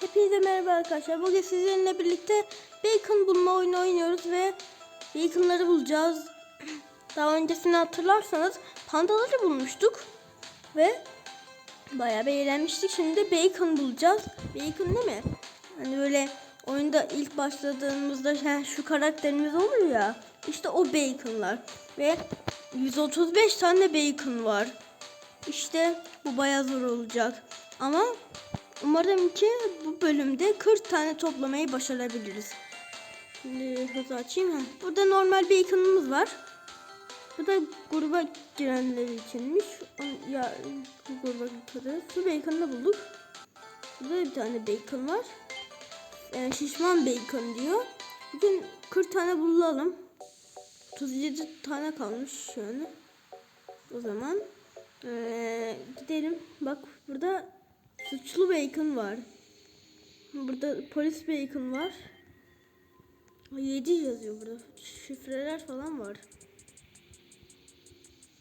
Hepinize merhaba arkadaşlar. Bugün sizinle birlikte bacon bulma oyunu oynuyoruz ve baconları bulacağız. Daha öncesini hatırlarsanız pandaları bulmuştuk ve bayağı bir eğlenmiştik. Şimdi de bacon bulacağız. Bacon değil mi? Hani böyle oyunda ilk başladığımızda "Heh, şu karakterimiz olur ya. İşte o baconlar ve 135 tane bacon var. İşte bu bayağı zor olacak. Ama umarım ki bu bölümde 40 tane toplamayı başarabiliriz. Şimdi hızlı açayım. Heh. Burada normal bacon'ımız var. Bu da gruba girenler içinmiş. Ya gruba girenler. Şu bacon'ı bulduk. Burada bir tane bacon var. Ee, şişman bacon diyor. Bugün 40 tane bulalım. 37 tane kalmış yani. O zaman ee, gidelim. Bak burada suçlu bacon var. Burada polis bacon var. 7 yazıyor burada. Şifreler falan var.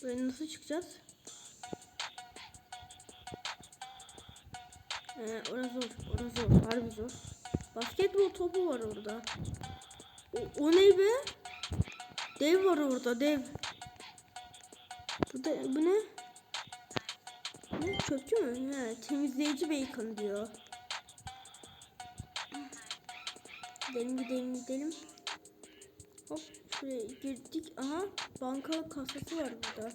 Böyle nasıl çıkacağız? Ee, orası zor. Orası zor. Harbi zor. Basketbol topu var orada. O, o ne be? Dev var orada dev. Bu da bu ne? Ne çöpçü mü? He, temizleyici bacon diyor. Gidelim gidelim gidelim. Hop şuraya girdik. Aha banka kasası var burada.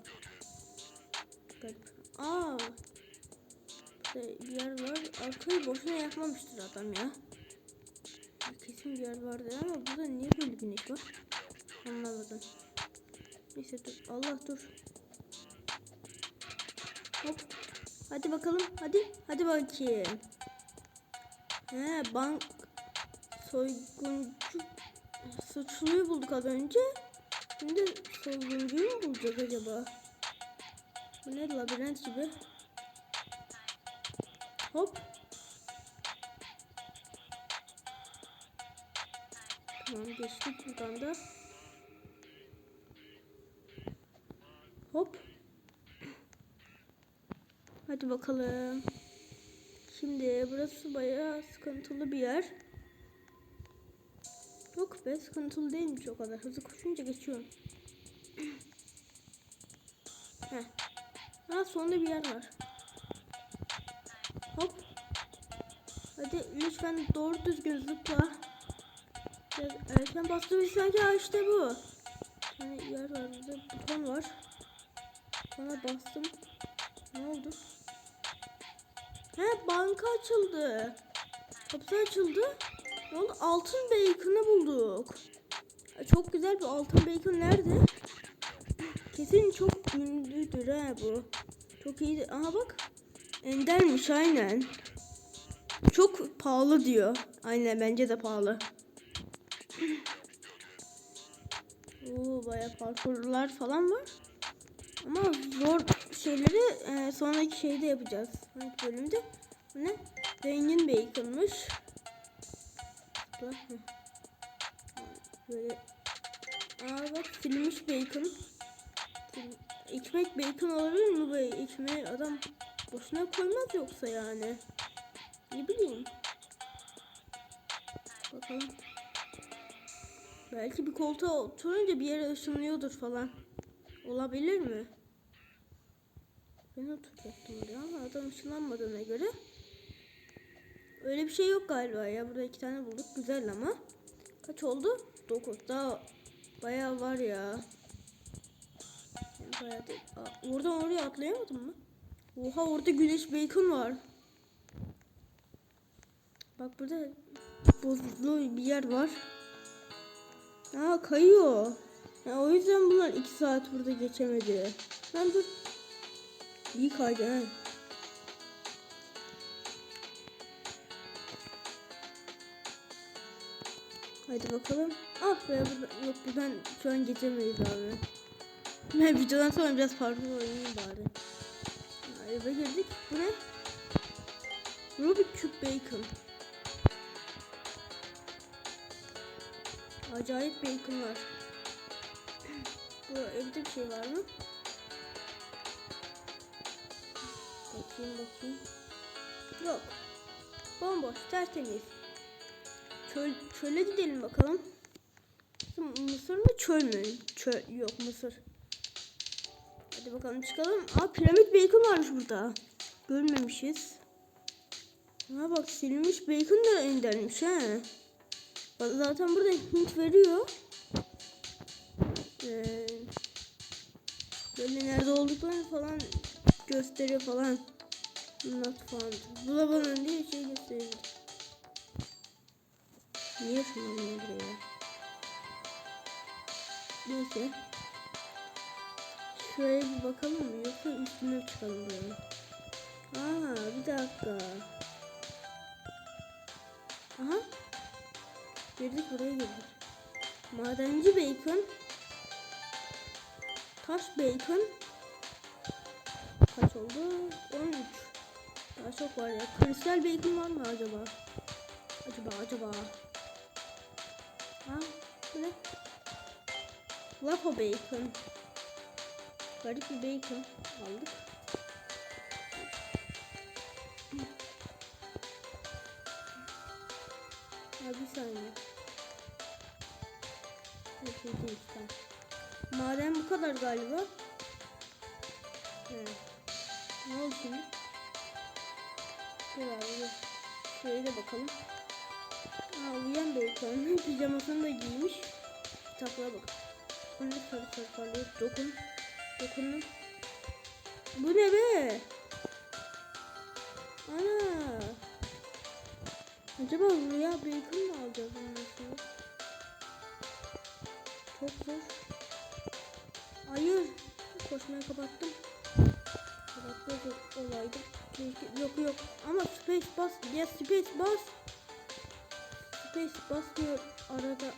Garip. Aa. Burada bir yer var. Arkayı boşuna yapmamıştır adam ya. Kesin bir yer vardı ama burada niye böyle güneş var? Anlamadım. Neyse dur. Allah dur. Hop. Hadi bakalım. Hadi. Hadi bakayım. He bank soyguncu suçluyu bulduk az önce. Şimdi soyguncuyu mu bulacağız acaba? Bu ne labirent gibi. Hop. Tamam geçtik buradan da. Hop. Hadi bakalım. Şimdi burası bayağı sıkıntılı bir yer. Yok be sıkıntılı değilmiş o kadar. Hızlı koşunca geçiyorum. Heh. Ha sonunda bir yer var. Hop. Hadi lütfen doğru düzgün zıpla. Biraz erken bastım sanki ha işte bu. Tane yer var burada buton var. Bana bastım. Ne oldu? He banka açıldı. Kapısı açıldı. Ne oldu? Altın bacon'ı bulduk. Ay, Çok güzel bir altın bacon nerede? Kesin çok ünlüdür ha bu. Çok iyi. Aha bak. Endermiş aynen. Çok pahalı diyor. Aynen bence de pahalı. Oo bayağı parkurlar falan var. Ama zor şeyleri e, sonraki şeyde yapacağız. Sonraki bölümde. Bu ne? Zengin. Bu, hı. Böyle. Aa bak silmiş bacon. Ekmek bacon olabilir mi bu ekmeği adam boşuna koymaz yoksa yani. Ne bileyim. Bakalım. Belki bir koltuğa oturunca bir yere ışınlıyordur falan. Olabilir mi? Ben oturacaktım oraya ama adam ışınlanmadığına göre. Öyle bir şey yok galiba ya. Burada iki tane bulduk. Güzel ama. Kaç oldu? 9. Daha bayağı var ya. Bayağı değil. Aa, oradan oraya atlayamadım mı? Oha orada güneş bacon var. Bak burada buzlu bir yer var. Aa kayıyor. Ya o yüzden bunlar 2 saat burada geçemedi. Ben dur. İyi kaydı ha. Hadi bakalım. Ah be burada, yok buradan şu an geçemeyiz abi. Ben videodan sonra biraz parkur oynayayım bari. Eve girdik. Bu ne? Rubik Cube Bacon. Acayip bacon var. Bu evde bir şey var mı? Bakayım bakayım. Yok. Bomboş, tertemiz. Çöl, çöle gidelim bakalım. Mısır mı çöl mü? Çöl, yok mısır. Hadi bakalım çıkalım. Aa piramit bacon varmış burada. Görmemişiz. Ha bak silinmiş bacon da endermiş he. Zaten burada hint veriyor. Ee, böyle nerede olduklarını falan gösteriyor falan. Not found. Bulabanın diye şey gösteriyor. Niye şunları buraya? Neyse. Şuraya bir bakalım mı? Yoksa üstüne çıkalım böyle. Aa bir dakika. Aha. Girdik buraya girdik. Madenci bacon. Taş bacon. Kaç oldu? 13. Daha çok var ya. Kristal bacon var mı acaba? Acaba acaba. Ha ne? Lapa bacon. Garip bir bacon aldık. Ya bir saniye. Maden bu kadar galiba. Evet. Abi dur. Şuraya da bakalım. Aa uyuyan bacon. Pijamasını da giymiş. Kitaplara bak. Ne sarı sarı parlıyor. Dokun. Dokundum. Bu ne be? Ana. Acaba rüya bacon mu alacağız sonra? Çok zor. Hayır. Koşmayı kapattım. Kapattı olaydı. Yok yok. Ama space bas. Ya space bas. Space basmıyor arada.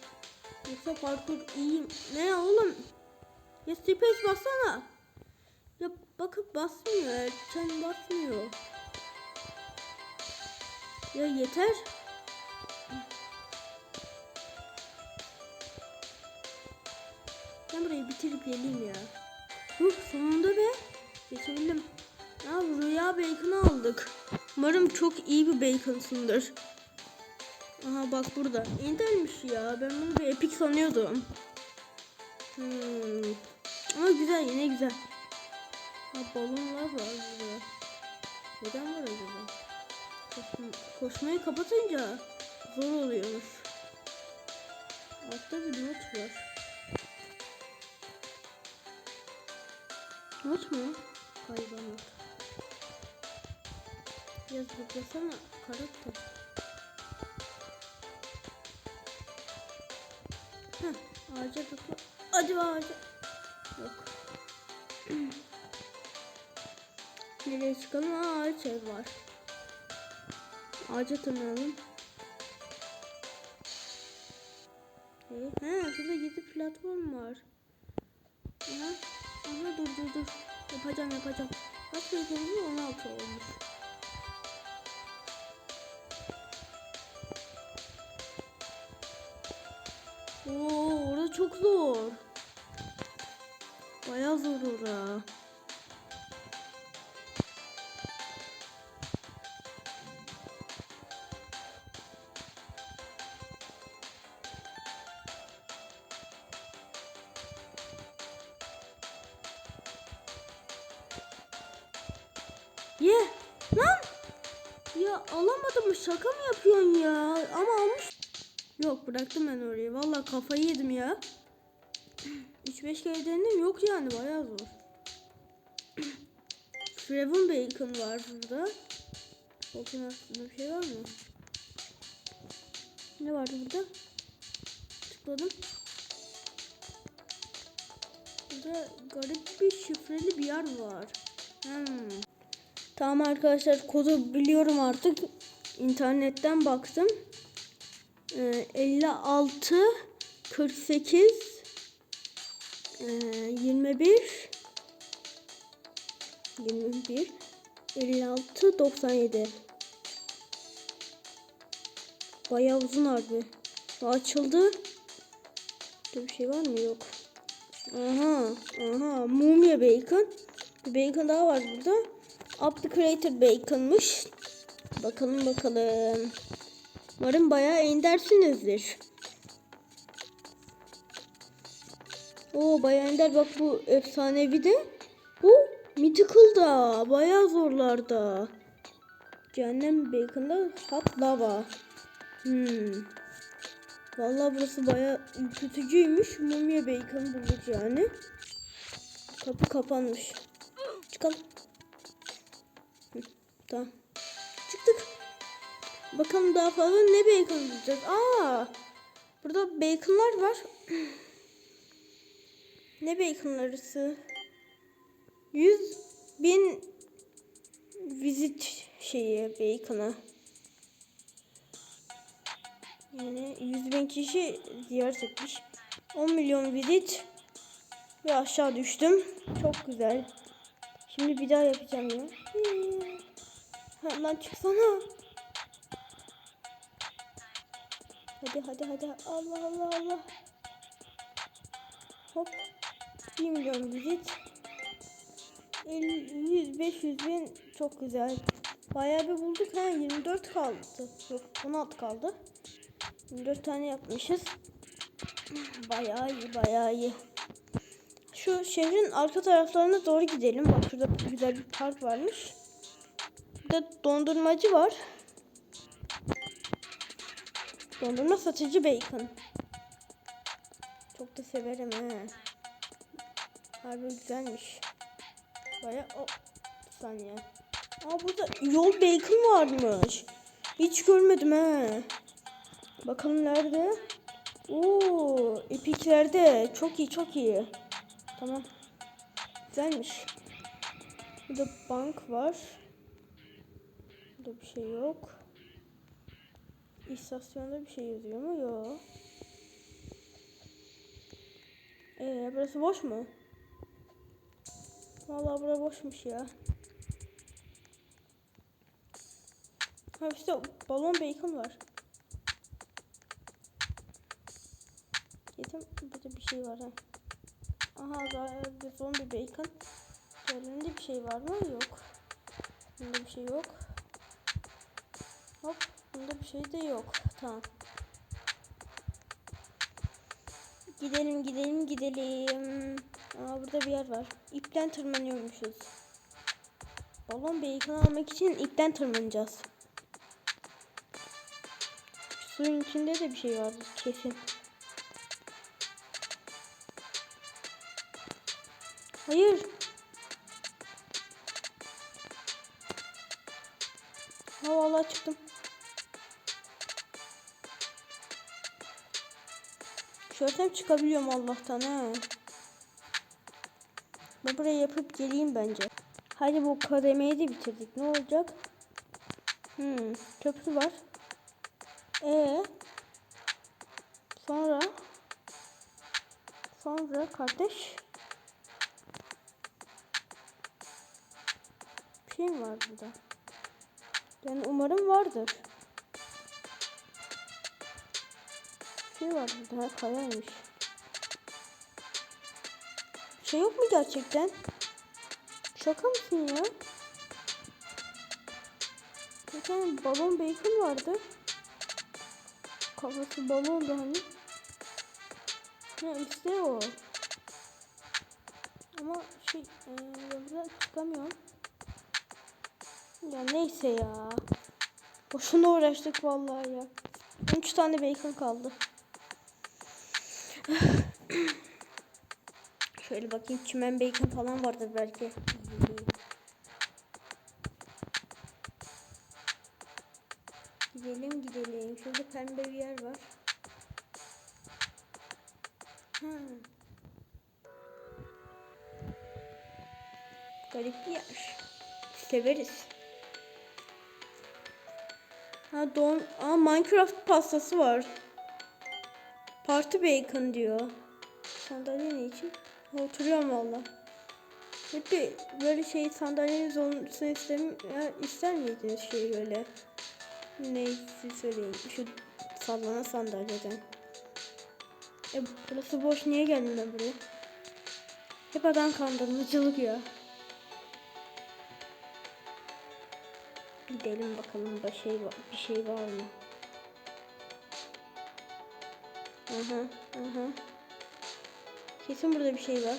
Yoksa parkur iyiyim. Ne oğlum? Ya space bassana. Ya bakıp basmıyor. Sen basmıyor. Ya yeter. Ben burayı bitirip geleyim ya. Huh sonunda be. Geçebildim. Ya rüya bacon'ı aldık. Umarım çok iyi bir bacon'sındır. Aha bak burada. İntermiş ya. Ben bunu bir epic sanıyordum. Hmm. Ama güzel yine güzel. Ha balonlar var burada. Neden var acaba? Koşma, koşmayı kapatınca zor oluyormuş. Altta bir not var. Not mu? Galiba not. Yaz bakasana karakter. Heh, ağaca bakma. Acaba ağaca... Yok. Nereye çıkalım? Aa, ağaç var. Ağaca tırmanalım. He, şurada gizli platform var. Aha, aha dur dur dur. Yapacağım yapacağım. Kaç oldu? 16 olmuş. Çok zor. Bayağı zor ora. 3-5 kere. Yok yani bayağı zor. Freven Bacon var burada. Bakın aslında bir şey var mı? Ne vardı burada? Tıkladım. Burada garip bir şifreli bir yer var. Hmm. Tamam arkadaşlar kodu biliyorum artık. İnternetten baktım. Ee, 56 48 e, 21 21 56 97 Bayağı uzun harbi. Açıldı. Burada bir şey var mı? Yok. Aha, aha. Mumya bacon. Bir bacon daha var burada. Up Creator bacon'mış. Bakalım bakalım. Umarım bayağı endersinizdir. Oo bayağı ender bak bu efsanevi de. Bu Mythical'da bayağı zorlarda. Cehennem Bacon'da hot lava. Hmm. Vallahi burası bayağı ürkütücüymüş. Mumya Bacon bulduk yani. Kapı kapanmış. Çıkalım. Hı, tamam. Çıktık. Bakalım daha fazla ne bacon bulacağız. Aa! Burada baconlar var. ne baconlarısı? 100 bin visit şeyi bacon'a. Yani 100 bin kişi ziyaret etmiş. 10 milyon visit ve aşağı düştüm. Çok güzel. Şimdi bir daha yapacağım ya. Ha, lan çıksana. Hadi hadi hadi. Allah Allah Allah. Hop. 1 milyon. 50, 100, 500 bin çok güzel. Bayağı bir bulduk ha 24 kaldı. Yok 16 kaldı. 24 tane yapmışız. Bayağı iyi bayağı iyi. Şu şehrin arka taraflarına doğru gidelim. Bak şurada güzel bir park varmış. Burada dondurmacı var. Dondurma satıcı bacon. Çok da severim he. Harbi güzelmiş. Baya o bir saniye. Aa burada yol bacon varmış. Hiç görmedim he. Bakalım nerede? Oo, epiklerde. Çok iyi, çok iyi. Tamam. Güzelmiş. Burada bank var. Burada bir şey yok. İstasyonda bir şey yazıyor mu? Yok. Ee, burası boş mu? Vallahi bura boşmuş ya. Ha işte balon bacon var. Yedim burada bir şey var ha. Aha galiba zombi bacon. Üzerinde bir şey var mı? Yok. Bunda bir şey yok. Hop. Bunda bir şey de yok. Tamam. Gidelim gidelim gidelim. Aa burada bir yer var. İpten tırmanıyormuşuz. Balon bacon almak için ipten tırmanacağız. Şu suyun içinde de bir şey vardır kesin. Hayır. Ha vallahi çıktım. Şöyle çıkabiliyorum Allah'tan ha. Ben buraya yapıp geleyim bence. Hadi bu kademeyi de bitirdik. Ne olacak? Hmm, köprü var. E sonra sonra kardeş bir şey mi var burada? Yani umarım vardır. Bir şey var burada. Kayaymış. Şey yok mu gerçekten? Şaka mısın ya? Bir tane balon bacon vardı. Kafası balondu hani. Ha işte o. Ama şey e, burada çıkamıyorum. Ya neyse ya. Boşuna uğraştık vallahi ya. 3 tane bacon kaldı. Şöyle bakayım çimen bacon falan vardır belki. Gidelim gidelim. Şurada pembe bir yer var. Ha. Garip bir yer. Severiz. Ha don Aa, Minecraft pastası var. Party bacon diyor. Sandalye ne için? Oturuyorum valla. Bir böyle şey sandalyeniz olsun istem ister miydiniz şey böyle? Neyse söyleyeyim. Şu sallanan sandalyeden. E burası boş. Niye geldim ben buraya? Hep adam kandırmacılık ya. Gidelim bakalım bir şey var, bir şey var mı? Aha, aha. Kesin burada bir şey var.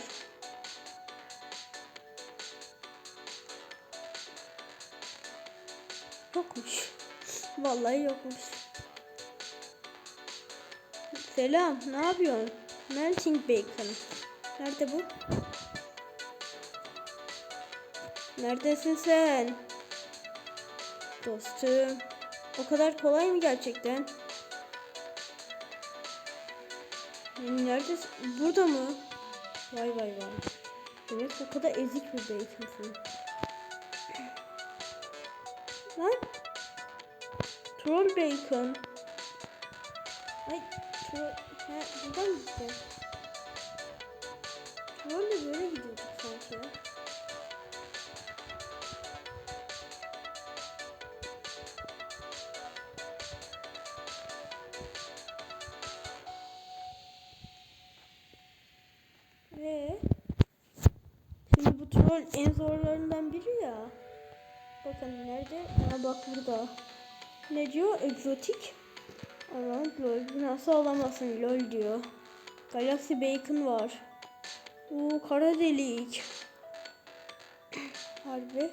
Yokmuş. Vallahi yokmuş. Selam, ne yapıyorsun? Melting bacon. Nerede bu? Neredesin sen? Dostum. O kadar kolay mı gerçekten? Neredesin? Burada mı? Vay vay vay. Demek o kadar ezik bir baconsun. Lan. Troll bacon. Ay troll. Ha, buradan mı gittin? Şimdi bu troll en zorlarından biri ya. Bakın nerede? Aa bak burada. Ne diyor? Egzotik. Ama lol. Nasıl olamazsın lol diyor. Galaxy Bacon var. Oo kara delik. Harbi.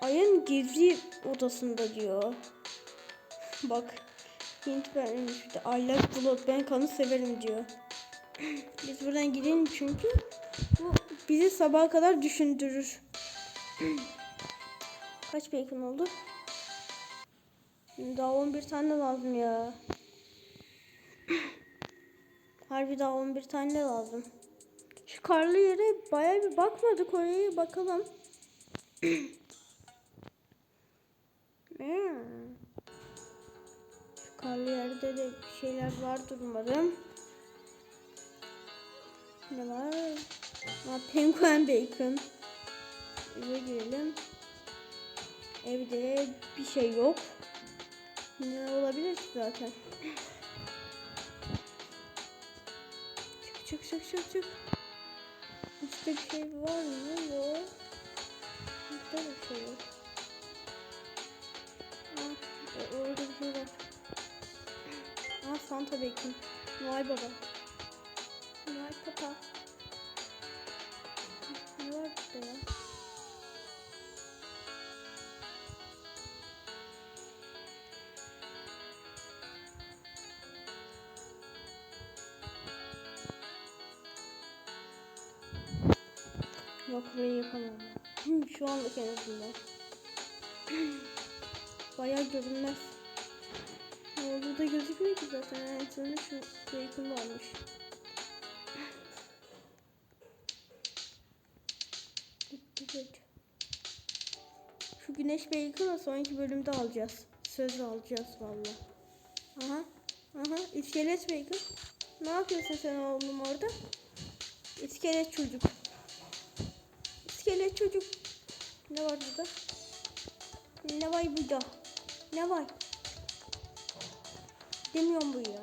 Ayın gizli odasında diyor. Bak. Hint vermiş. I like blood. Ben kanı severim diyor. Biz buradan gidelim çünkü bizi sabaha kadar düşündürür. Kaç bacon oldu? Daha 11 tane lazım ya. Harbi daha 11 tane lazım. Şu karlı yere baya bir bakmadık oraya bakalım. Şu karlı yerde de bir şeyler vardır umarım. Ne var? Ha, penguen bacon. Eve girelim. Evde bir şey yok. Ne olabilir ki zaten? Çık çık çık çık çık. İşte bir şey var mı? Yok. Burada bir şey yok. Aa, o- orada bir şey var. Aa Santa Bacon. Noel Baba. Noel Papa. Ne var? Yok burayı yapamam. Şu anlık en azından. Bayağı görünmez. Orada da gözükmüyor ki zaten. En sonunda şu bacon varmış. Güneş bacon'ı sonraki bölümde alacağız. Söz alacağız valla. Aha. Aha. İskelet bacon. Ne yapıyorsun sen oğlum orada? İskelet çocuk. İskelet çocuk. Ne var burada? Ne var burada? Ne var? Demiyorum bu ya.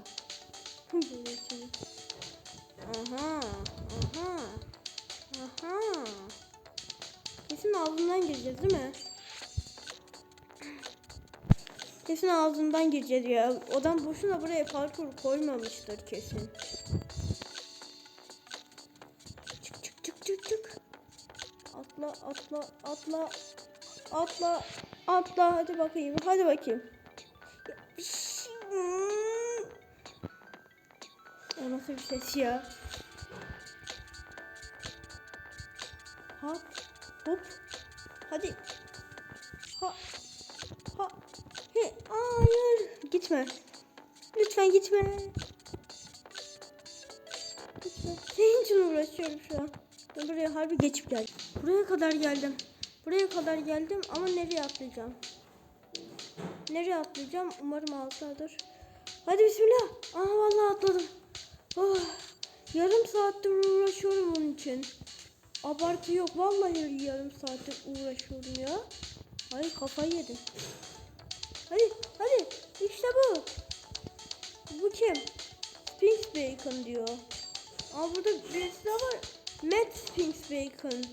Aha. Aha. Aha. Kesin ağzından gireceğiz değil mi? Kesin ağzından gireceğiz ya. Odan boşuna buraya parkur koymamıştır kesin. Çık çık çık çık çık. Atla atla atla atla atla hadi bakayım hadi bakayım. O nasıl bir ses ya? Hop hop hadi ha gitme. Lütfen gitme. Lütfen senin için uğraşıyorum şu an? Ben buraya harbi geçip geldim. Buraya kadar geldim. Buraya kadar geldim ama nereye atlayacağım? Nereye atlayacağım? Umarım alttadır hadi bismillah. Aha vallahi atladım. Oh, yarım saattir uğraşıyorum onun için. Abartı yok. Vallahi yarım saattir uğraşıyorum ya. Ay kafayı yedim. Hadi hadi. İşte bu. Bu kim? Sphinx Bacon diyor. Aa burada birisi daha var. Matt Sphinx Bacon.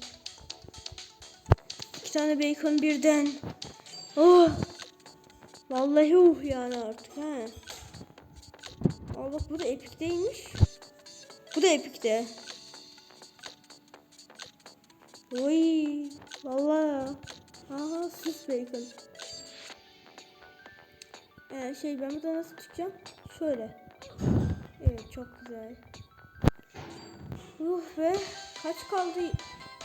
İki tane bacon birden. Oh. Vallahi uh yani artık he. Aa bak bu da epikteymiş. Bu da epikte. Oy. Vallahi. Aha sus bacon. Ee, şey ben burada nasıl çıkacağım? Şöyle. Evet çok güzel. Uh ve kaç kaldı?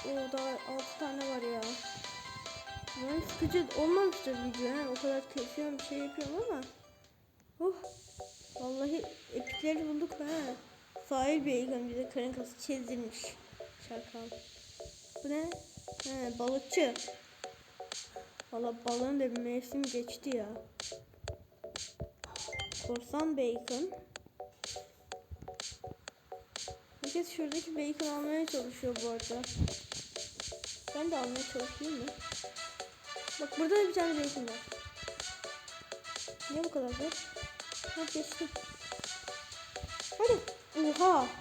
O daha 6 tane var ya. Yani sıkıcı olmamıştır video ha. O kadar kesiyorum bir şey yapıyorum ama. Oh. Vallahi epikleri bulduk ha. Fail Bacon bize karın kası çizdirmiş. Şakal. Bu ne? He, balıkçı. Valla balığın da bir mevsim geçti ya. Korsan bacon. Herkes şuradaki bacon almaya çalışıyor bu arada. Ben de almaya çalışayım mı? Bak burada da bir tane bacon var. Niye bu kadar zor? Ha geçtim. Hadi. Oha.